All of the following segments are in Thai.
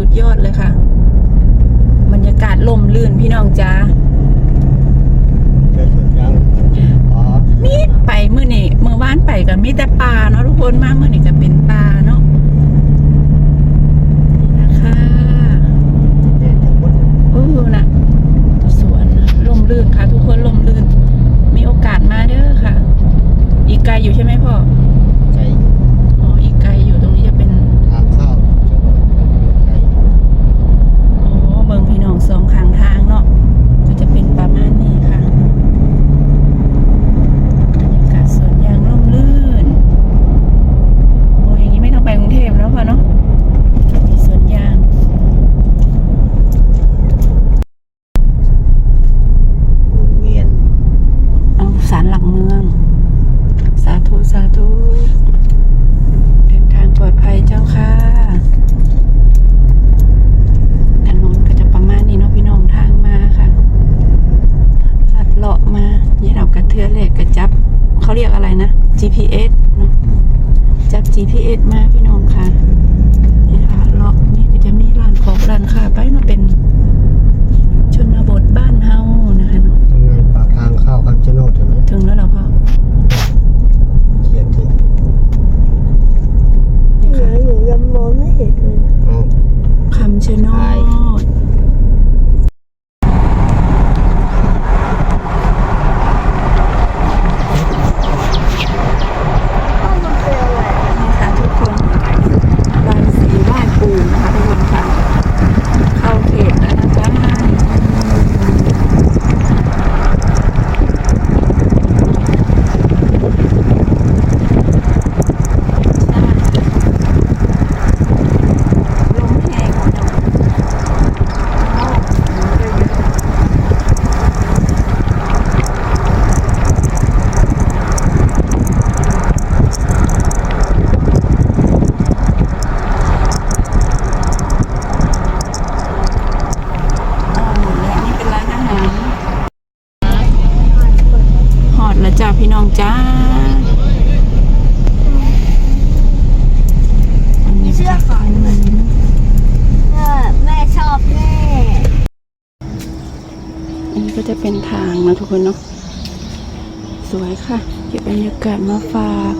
สุดยอดเลยค่ะ บรรยากาศลมลื่นพี่น้องจ้าเจอสุดยังอ๋อมีไปมื้อนี้เมื่อวานไปก็มีแต่ปลาเนาะทุกคนมามื้อนี้ก็เป็น เป็นทางนะทุกคนเนาะสวยค่ะ เก็บบรรยากาศมาฝาก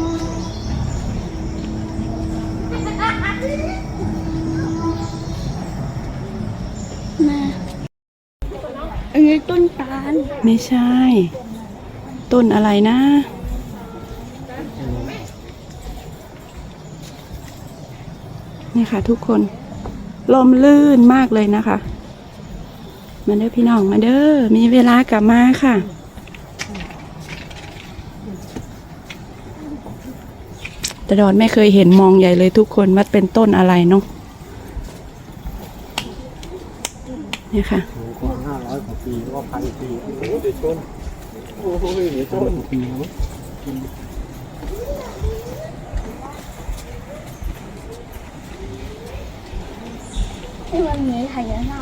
แม่อันนี้ต้นตาลไม่ใช่ ต้นอะไรนะ นี่ค่ะทุกคน ลมลื่นมากเลยนะคะ มาเด้อพี่น้องมาเด้อมีเวลากลับมาค่ะ แต่ดอนไม่เคยเห็นมองใหญ่เลยทุกคนว่าเป็นต้นอะไรเนาะนี่ค่ะสูงกว่าห้าร้อยกว่าปีก็พันปีโอ้โหเดี๋ยวชนโอ้โหเดี๋ยวชนปีแล้วที่มันมีพญานา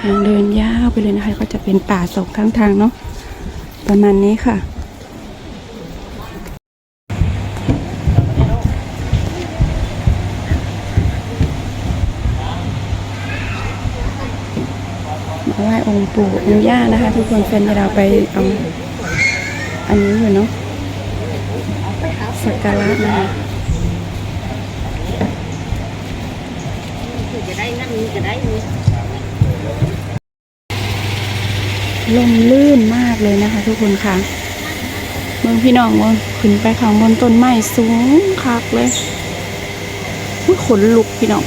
ทางเดินยาวไปเลยนะคะ ก็จะเป็นป่าสองข้างทางเนาะประมาณนี้ค่ะมาไหว้องค์ปู่องค์ย่านะคะ ทุกคนแฟนเราไปเอาอันนี้อยู่เนาะสักการะนะคะ ได้นั่นจะได้นี่ลมลื่นมากเลยนะคะ ทุกคนค่ะเมืองพี่น้องว่าขึ้นไปข้างบนต้นไม้สูงคักเลยขนลุกพี่น้อง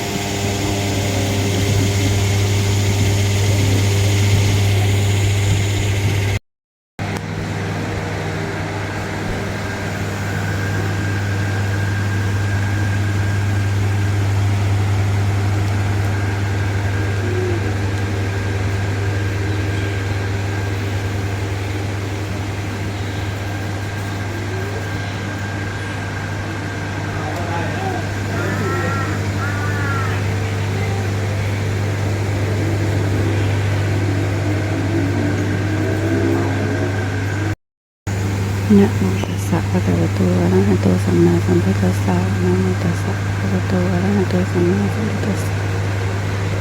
นะโมตัสสะภะคะวะโต โตอะระหะโต สัมพุทธัสสะนะโมตัสสะภะคะโตอะระหะโตสัมมาสัมพุทธัสสะ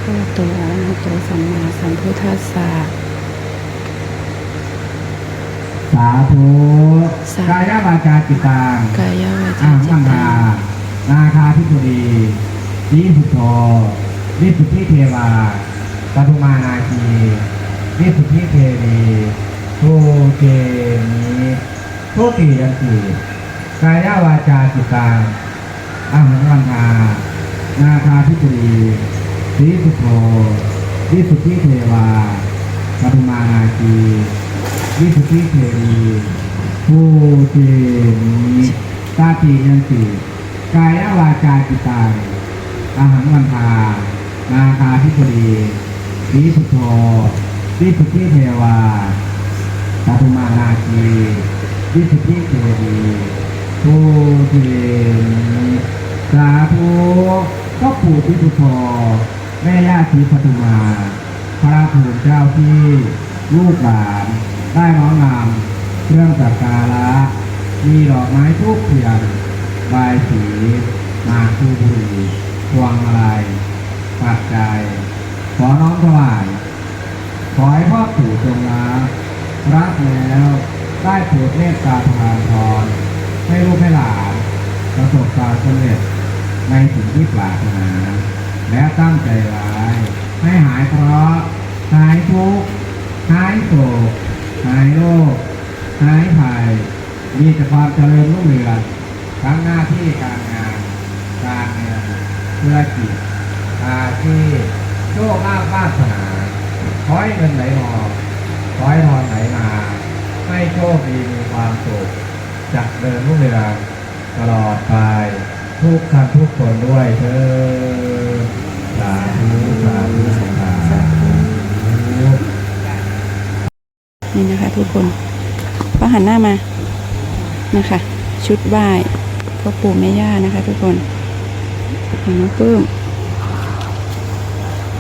ภะคะโตอะระหะโตสัมมาสัมพุทธัสสะสาธุสาธุกายวาจาจิตตังกายวาจาอ้างจิตตังนาคาพิจุดีนิสุโธนิสุทธิเทวาปทุมานาคีนิสุทธิเทวีโทเกนิทุติยันติ กายวาจาจิตตังอ้างมังคานาคาพิจุดีนิสุโธนิสุทธิเทวาปทุมานาคีนิสุทธิเทวีทุเกนิตาตียันติกายวาจาจิตตังอาหังวันทานาคาธิปดีวิสุโธวิสุทธิเทวาปฐุมานาคีวิสุทธิเทวี ภูเทมิสาธุก็ปู่วิสุทโธแม่ย่าศรีปฐุมา พระภูมิเจ้าที่ลูกหลาน ได้น้อมนำเครื่องสักการะ มีดอกไม้ทูบเทียนใบายสีมาคูบุหรีพวงมาลัยปัจจัยขอน้อมถวาย ขอให้พ่อปู่จงรักรักแล้วได้โปรดเมตตาทานพร ให้ลูกให้หลานประสบความสำเร็จในสิ่งที่ปรารถนา และตั้งใจร้าย ให้หายเคราะห์หายทุกข์หายโศกหายโรคหายภัยมีแต่ความเจริญรุ่งเรืองทั้งหน้าที่การงาน การเงินธุรกิจอาชีพโชคลาภวาสนาขอให้เงินไหลมาขอให้ทองไหลมาให้โชคดีมีความสุข จักเดินรุ่งเรืองตลอดไปทุกท่านทุกคนด้วยเธอสาธุสาธุสาธุนี่นะคะทุกคนก็หันหน้ามานะคะ ชุดไหว้พ่อปู่แม่ย่านะคะ ทุกคนของน้องปื้ม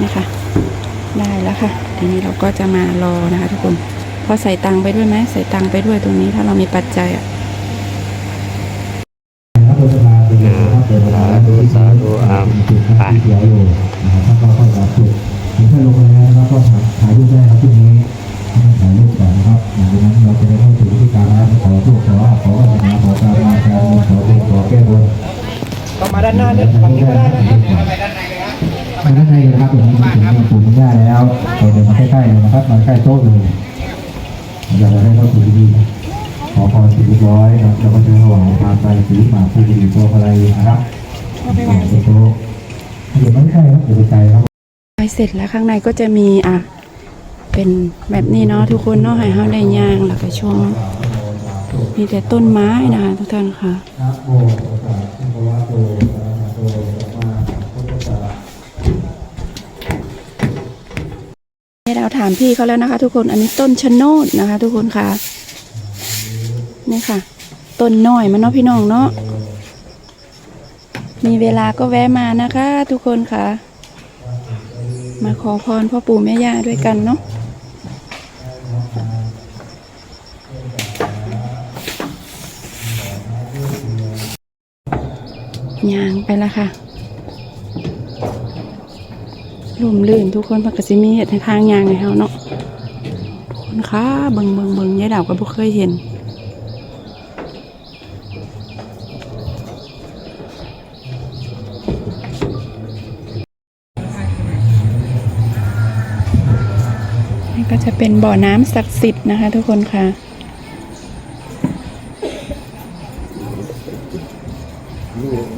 นะคะได้แล้วค่ะทีนี้เราก็จะมารอนะคะ ทุกคนพอใส่ตังไปด้วยไหมใส่ตังไปด้วยตรงนี้ถ้าเรามีปัจจัยอะ ธุสาธุอามไปเขียวอยู่นะครับถ้าก็ค่อยรับจุดถึงถ้าลงมาแล้วก็ถ่ายรูปได้ครับที่นี้ถ่ายรูปก่อนนะครับหลังจากนั้นเราจะได้เข้าสู่พิธีการแล้วขอทุกขอขอขอขอการมาการขอบุญขอแก้บนต้องมาด้านหน้าเนี่ยฝั่งนี้ก็ได้นะมาด้านในเลยนะครับอย่างนี้ถึงปู่ถึงได้แล้วเราเดินมาใกล้ๆเลยนะครับมาใกล้โต๊ะเลยเราจะได้เข้าสู่พิธีขอพรสร็จเรียบร้อยเราจะก็จะถวายทานไปสีหมาผู้ดีตัวอะไรนะครับ ไปไหวโต๊ะเดี๋ยวไม่ใช่ครับเดี๋ยวไปไกลครับไปเสร็จแล้วข้างในก็จะมีอะเป็นแบบนี้เนาะทุกคนเนาะให้เฮาได้ย่างแล้วก็ชมมีแต่ต้นไม้นะคะทุกท่านค่ะโมตัสสะภะคะวะโหนี่เราถามพี่เขาแล้วนะคะ ทุกคนอันนี้ต้นชะโนดนะคะ ทุกคนค่ะนี่ค่ะ ต้นน้อยมันเนาะพี่น้องเนาะ มีเวลาก็แวะมานะคะ ทุกคนค่ะ มาขอพรพ่อปู่แม่ย่าด้วยกันเนาะยางไปแล้วค่ะลุ่มลื่นทุกคนพักกสิมีเห็ดทางยางในเฮาเนาะทุกคนคะเบิงเบิงเบิงยายดาวก็บ่เคยเห็น จะเป็นบ่อน้ำศักดิ์สิทธิ์นะคะ ทุกคนค่ะเร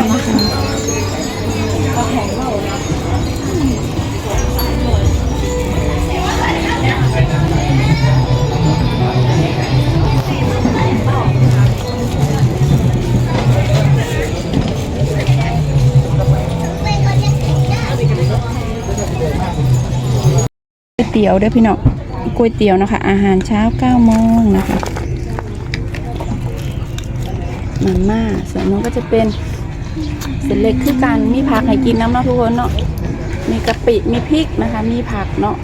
เหล้าออกมานะคะก๋วยเตี๋ยวด้อพี่น้องก๋วยเตี๋ยวนะคะ อาหารเช้า9โมงนะคะมาม่าส่วนนู้นก็จะเป็น เส้นเล็กคือกันมีผักให้กินน้ำเนาะทุกคนเนาะมีกะปิมีพริกนะคะ มีผักเนาะ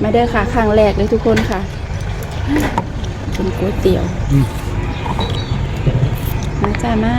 ไม่ได้ค่ะครั้งแรกเลยทุกคนค่ะเป็นก๋วยเตี๋ยวมาจ้ามา